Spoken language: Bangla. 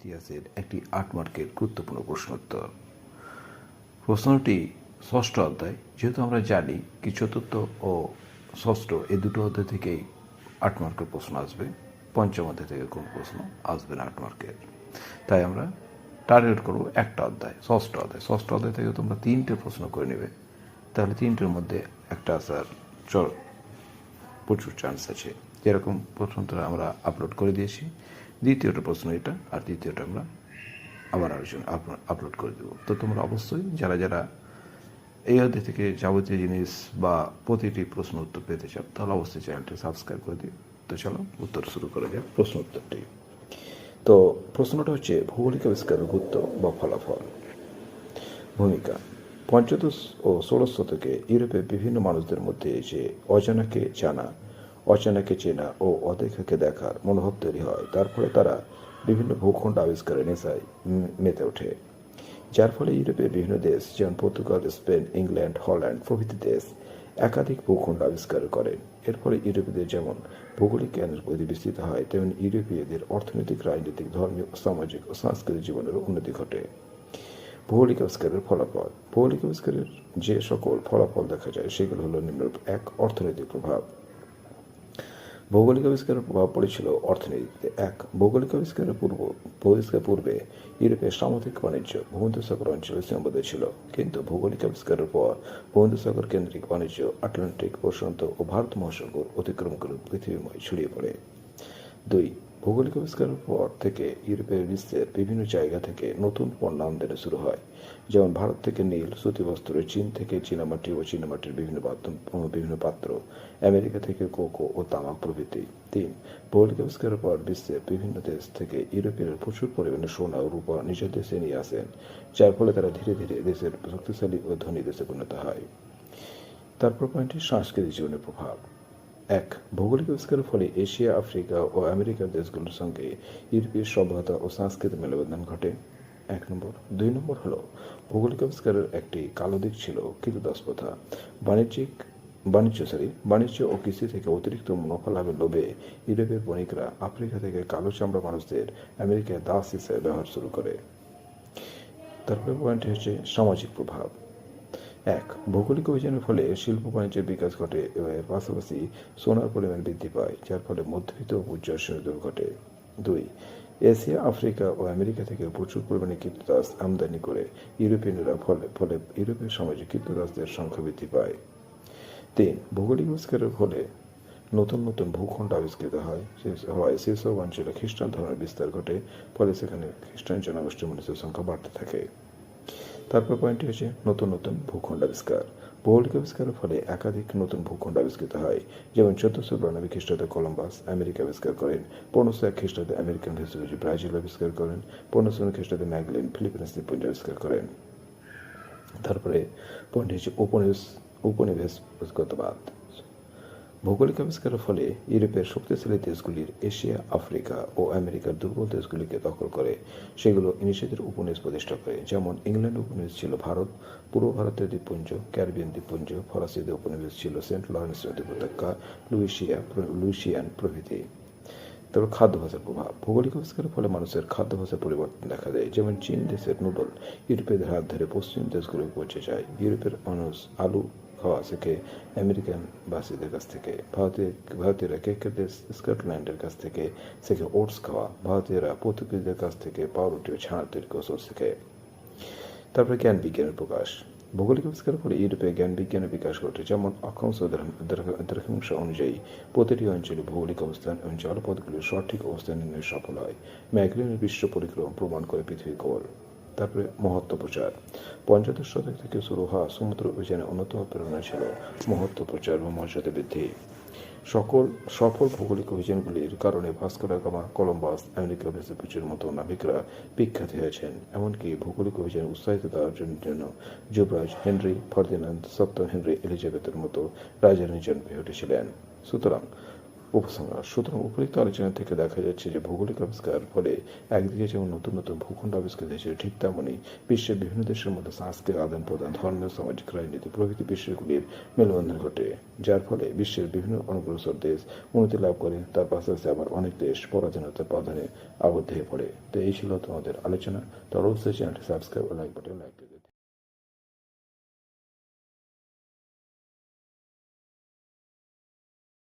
ইতিহাসের একটি আট মার্কের গুরুত্বপূর্ণ প্রশ্নোত্তর। প্রশ্নটি ষষ্ঠ অধ্যায়। যেহেতু আমরা জানি কি চতুর্থ ও ষষ্ঠ এই দুটো অধ্যায় থেকেই আট মার্কের প্রশ্ন আসবে। পঞ্চম অধ্যায় থেকে কোন প্রশ্ন আসবে না আট মার্কের। তাই আমরা টার্গেট করব একটা অধ্যায়, ষষ্ঠ অধ্যায়। ষষ্ঠ অধ্যায় থেকে তোমরা তিনটে প্রশ্ন করে নেবে। তাহলে তিনটের মধ্যে একটা আসার চল প্রচুর চান্স আছে। যেরকম প্রথমটা আমরা আপলোড করে দিয়েছি। দ্বিতীয়টা প্রশ্ন এটা, আর তৃতীয়টা আমরা আবার আলোচনা আপলোড করে দেবো। তো তোমরা অবশ্যই যারা যারা এই অধ্যায় থেকে যাবতীয় জিনিস বা প্রতিটি প্রশ্ন উত্তর পেতে চাও, তাহলে অবশ্যই চ্যানেলটি সাবস্ক্রাইব করে দিও। তো চলো, উত্তর শুরু করা যাক প্রশ্ন উত্তরটি। তো প্রশ্নটা হচ্ছে, ভৌগোলিক আবিষ্কারের গুরুত্ব বা ফলাফল? ভূমিকা, পঞ্চদশ ও ষোড়শ শতকে ইউরোপের বিভিন্ন মানুষদের মধ্যে যে অজানাকে জানা অচানাকে চেনা ও অদেখাকে দেখার মনোভাব তৈরি হয়। তার ফলে তারা বিভিন্ন ভূখণ্ড আবিষ্কারের নেশায় মেতে ওঠে। যার ফলে ইউরোপের বিভিন্ন দেশ, যেমন পর্তুগাল, স্পেন, ইংল্যান্ড, হল্যান্ড প্রভৃতি দেশ একাধিক ভূখণ্ড আবিষ্কার করেন এর ফলে ইউরোপীয়দের যেমন ভৌগোলিক জ্ঞানের প্রতি বিস্তৃত হয়, তেমন ইউরোপীয়দের অর্থনৈতিক, রাজনৈতিক, ধর্মীয়, সামাজিক ও সাংস্কৃতিক জীবনের উন্নতি ঘটে। ভৌগোলিক আবিষ্কারের ফলাফল। ভৌগোলিক আবিষ্কারের যে সকল ফলাফল দেখা যায়, সেগুলো হলো নিম্নরূপ। এক, অর্থনৈতিক প্রভাব। ভৌগোলিক আবিষ্কারের প্রভাব পড়েছিল অর্থনীতিতে। এক, ভৌগোলিক আবিষ্কারের পূর্ব, বহিষ্কার পূর্বে ইউরোপে সামুদ্রিক বাণিজ্য ভূমধ্যসাগর অঞ্চলে সীমাবদ্ধ ছিল। কিন্তু ভৌগোলিক আবিষ্কারের পর ভূমধ্যসাগর কেন্দ্রিক বাণিজ্য, আটলান্টিক, প্রশান্ত ও ভারত মহাসাগর অতিক্রম করে পৃথিবীময় ছড়িয়ে পড়ে। দুই ভৌগোলিক আবিষ্কারের পর থেকে ইউরোপের বিশ্বের বিভিন্ন জায়গা থেকে নতুন পণ্য আমদানি শুরু হয়। যেমন ভারত থেকে নীল সুতিবস্ত্র চীন থেকে চীনামাটি ও চীনামাটির বিভিন্ন বিভিন্ন পাত্র, আমেরিকা থেকে কোকো ও তামাক প্রভৃতি। তিন, ভৌগোলিক আবিষ্কারের পর বিশ্বের বিভিন্ন দেশ থেকে ইউরোপীয়রা প্রচুর পরিমাণে সোনা ও রূপা নিজের দেশে নিয়ে আসেন, যার ফলে তারা ধীরে ধীরে দেশের শক্তিশালী ও ধনী দেশে পরিণত হয়। তারপর পয়েন্টটি সাংস্কৃতিক জীবনের প্রভাব। এক ভৌগোলিক আবিষ্কারের ফলে এশিয়া, আফ্রিকা ও আমেরিকার দেশগুলোর সঙ্গে ইউরোপীয় সভ্যতা ও সাংস্কৃতিক মেলবন্ধন ঘটে। এক নম্বর। দুই নম্বর হলো, ভৌগোলিক আবিষ্কারের একটি কালো দিক ছিল কৃতদাস প্রথা বাণিজ্যিক, বাণিজ্য সরি বাণিজ্য ও কৃষি থেকে অতিরিক্ত মুনাফা লাভের লোভে ইউরোপের বণিকরা আফ্রিকা থেকে কালো চামড়া মানুষদের আমেরিকায় দাস হিসেবে ব্যবহার শুরু করে। তারপরে পয়েন্ট হচ্ছে সামাজিক প্রভাব। এক, ভৌগোলিক অভিযানের ফলে শিল্প বাণিজ্যের বিকাশ ঘটে এবং এর পাশাপাশি সোনার পরিমাণ বৃদ্ধি পায়, যার ফলে মধ্যবিত্ত ও উজ্জ্বল ঘটে। দুই, এশিয়া, আফ্রিকা ও আমেরিকা থেকে প্রচুর পরিমাণে কীর্তদাস আমদানি করে ইউরোপিয়ানরা ফলে ফলে ইউরোপীয় সমাজে কীর্তদাসদের সংখ্যা বৃদ্ধি পায়। তিন, ভৌগোলিক আবিষ্কারের ফলে নতুন নতুন ভূখণ্ড আবিষ্কৃত হয়। হওয়ায় সেসব অঞ্চলে খ্রিস্টান ধর্মের বিস্তার ঘটে, ফলে সেখানে খ্রিস্টান জনগোষ্ঠীর মানুষের সংখ্যা বাড়তে থাকে। তারপর পয়েন্টটি হচ্ছে নতুন নতুন ভূখণ্ড আবিষ্কার। ভৌগোলিক আবিষ্কারের ফলে একাধিক নতুন ভূখণ্ড আবিষ্কৃত হয়। যেমন চোদ্দশো বিরানব্বই খ্রিস্টাব্দে কলম্বাস আমেরিকা আবিষ্কার করেন, পনেরোশো এক খ্রিস্টাব্দে আমেরিকান ভেসোলজি ব্রাজিল আবিষ্কার করেন, পনেরোশো খ্রিস্টাব্দে ম্যাগলিন ফিলিপিন্স দ্বীপপুঞ্জ আবিষ্কার করেন। তারপরে পয়েন্টটি হচ্ছে উপনিবেশ উপনিবেশগতবাদ। ভৌগোলিক আবিষ্কারের ফলে ইউরোপের শক্তিশালী দেশগুলির এশিয়া, আফ্রিকা ও আমেরিকার দুর্বল দেশগুলিকে দখল করে সেগুলো নিজেদের উপনিবেশ প্রতিষ্ঠা করে। যেমন ইংল্যান্ড উপনিবেশ ছিল ভারত, পূর্ব ভারতের দ্বীপপুঞ্জ, ক্যারিবিয়ান দ্বীপপুঞ্জ ফরাসিদের উপনিবেশ ছিল সেন্ট লরেন্স নদী উপত্যকা লুইসিয়া লুইসিয়ান প্রভৃতি। তারপর খাদ্যাভ্যাসের প্রভাব। ভৌগোলিক আবিষ্কারের ফলে মানুষের খাদ্যাভ্যাসের পরিবর্তন দেখা যায়। যেমন চীন দেশের নুডল, ইউরোপের হাত ধরে পশ্চিম দেশগুলো পৌঁছে যায়। ইউরোপের মানুষ আলু খাওয়া শেখে আমেরিকান বাসীদের কাছ থেকে ভারতীয় ভারতীয়রা কেকেদের স্কটল্যান্ডের কাছ থেকে শেখে ওটস খাওয়া ভারতীয়রা পর্তুগিজদের কাছ থেকে পাউরুটি ও ছানা তৈরি কৌশল শেখে তারপরে জ্ঞান বিজ্ঞানের প্রকাশ ভৌগোলিক আবিষ্কারের ফলে ইউরোপে জ্ঞান বিজ্ঞানের বিকাশ ঘটে যেমন অক্ষাংশ দ্রাঘিমাংশ অনুযায়ী প্রতিটি অঞ্চলে ভৌগোলিক অবস্থান এবং জলপথগুলির সঠিক অবস্থান নির্ণয় সফল হয় ম্যাগলিনের বিশ্ব পরিক্রমা প্রমাণ করে পৃথিবী গোল তারপরে মহত্ব প্রচার। পঞ্চদশ শতক থেকে শুরু হওয়া সমুদ্র অভিযানে অন্যতম প্রেরণা ছিল মহত্ব প্রচার ও মর্যাদা বৃদ্ধি। সকল সফল ভৌগোলিক অভিযানগুলির কারণে ভাস্কর গামা কলম্বাস, আমেরিকা ভেসেপুচের মতো নাবিকরা বিখ্যাত হয়েছেন। এমনকি ভৌগোলিক অভিযান উৎসাহিত দেওয়ার জন্য যুবরাজ হেনরি, ফার্দিনান্দ, সপ্তম হেনরি এলিজাবেথের মতো রাজারানী জন্ম হয়ে উঠেছিলেন। সুতরাং উপসংহার। সুতরাং উপরিক্ত আলোচনা থেকে দেখা যাচ্ছে যে ভৌগোলিক আবিষ্কার ফলে একদিকে যেমন নতুন নতুন ভূখণ্ড আবিষ্কার হয়েছে ঠিক তেমনই বিশ্বের বিভিন্ন দেশের মধ্যে সাংস্কৃতিক আদান প্রদান, ধর্মীয়, সামাজিক রাজনীতি প্রভৃতি বিষয়গুলির মেলবন্ধন ঘটে, যার ফলে বিশ্বের বিভিন্ন অনগ্রসর দেশ উন্নতি লাভ করে, তার পাশাপাশি আবার অনেক দেশ পরাধীনতার প্রাধানে আবদ্ধ হয়ে পড়ে। তো এই ছিল তোমাদের আলোচনা। তো অবশ্যই চ্যানেলটি সাবস্ক্রাইব লাইক বাটন লাইক